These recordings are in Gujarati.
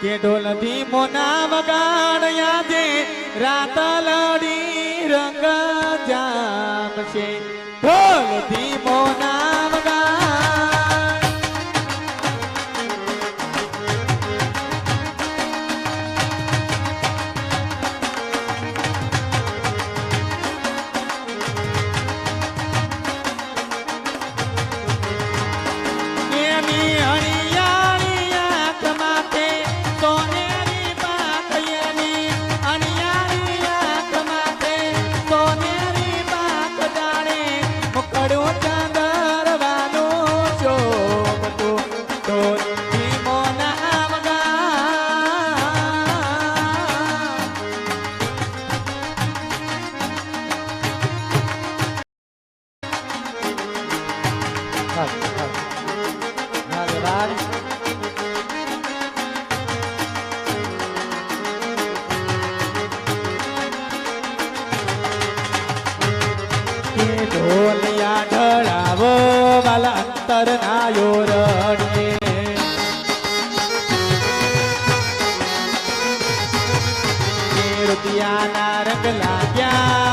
કે ઢોલથી મોના વગાડ્યા છે રાત લડી રંગ જામશે. ઢોલથી ઢોલિયા ઢળાવો વાલા અંતર ના યોર મોતિયાના રંગ લાગ્યા.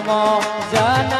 नमो जन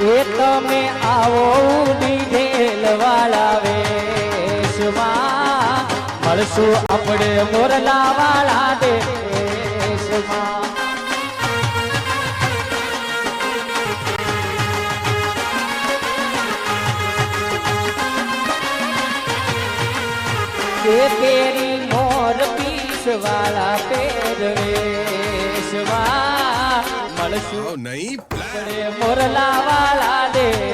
એ તમે આવો ઢેલવાળા વેશમાં. મળશું આપણે મોરલા વાળા દેશમાં. એ પેરી મોર પીસ વાળા પેરવે. શું નહીં મોરલા વાળા દેશ.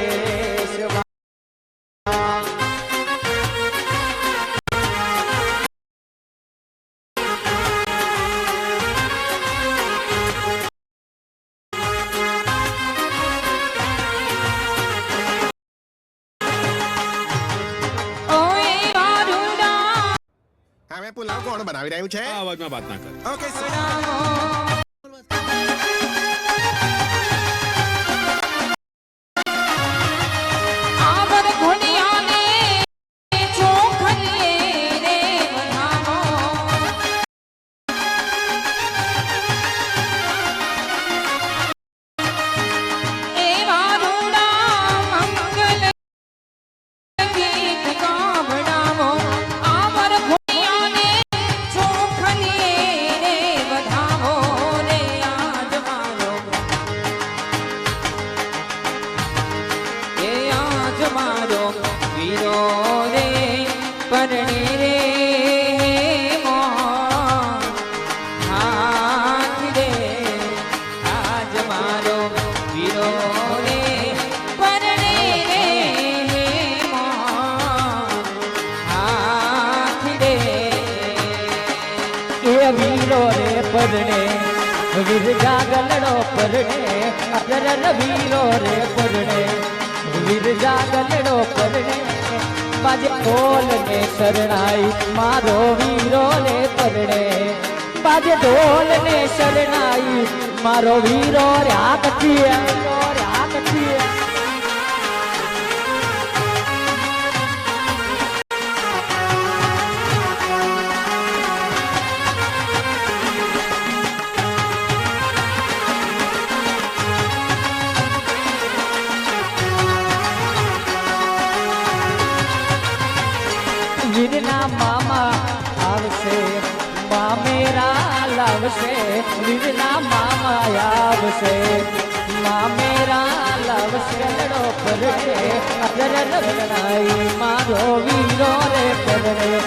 પુલાવ કોણ બનાવી રહ્યું છે? અવાજમાં વાત ના કર. ઓકે મારો વીરો રે પરણે રે હાથ રે આજ મારો વીરો રે પરણે રે હાથ રે એ વીરો રે પરણે વીર જાગલડો પરણે અજર વીરો રે પરણે. વીર જાગલડો પરણે બાજે ઢોલ ને શરણાઈ, મારો વીરો રે પરણે. બાજે ઢોલ ને શરણાઈ, મારો વીરો રે આ લાવશે વીરના મામા આવશે. મામેરા લાવશે લડો પડશે અજર લગનાઈ મારો વીરો રે પડરે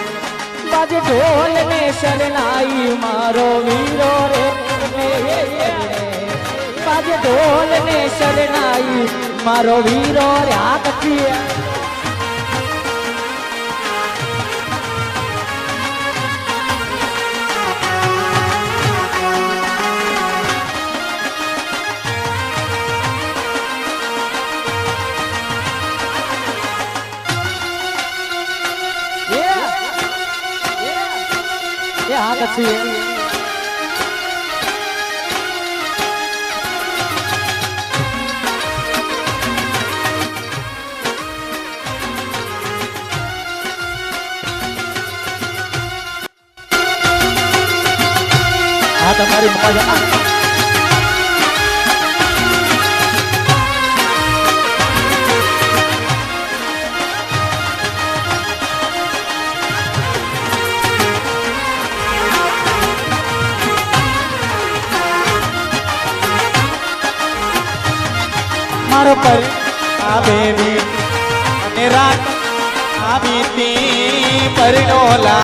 બાજ ઢોલ ને શરણાઈ મારો વીરો રે બાજ ઢોલ ને શરણાઈ મારો વીરો રે. આ કઠીએ છીએ આ તમારી મજા. રે અને રાત આવી તી પરણોલા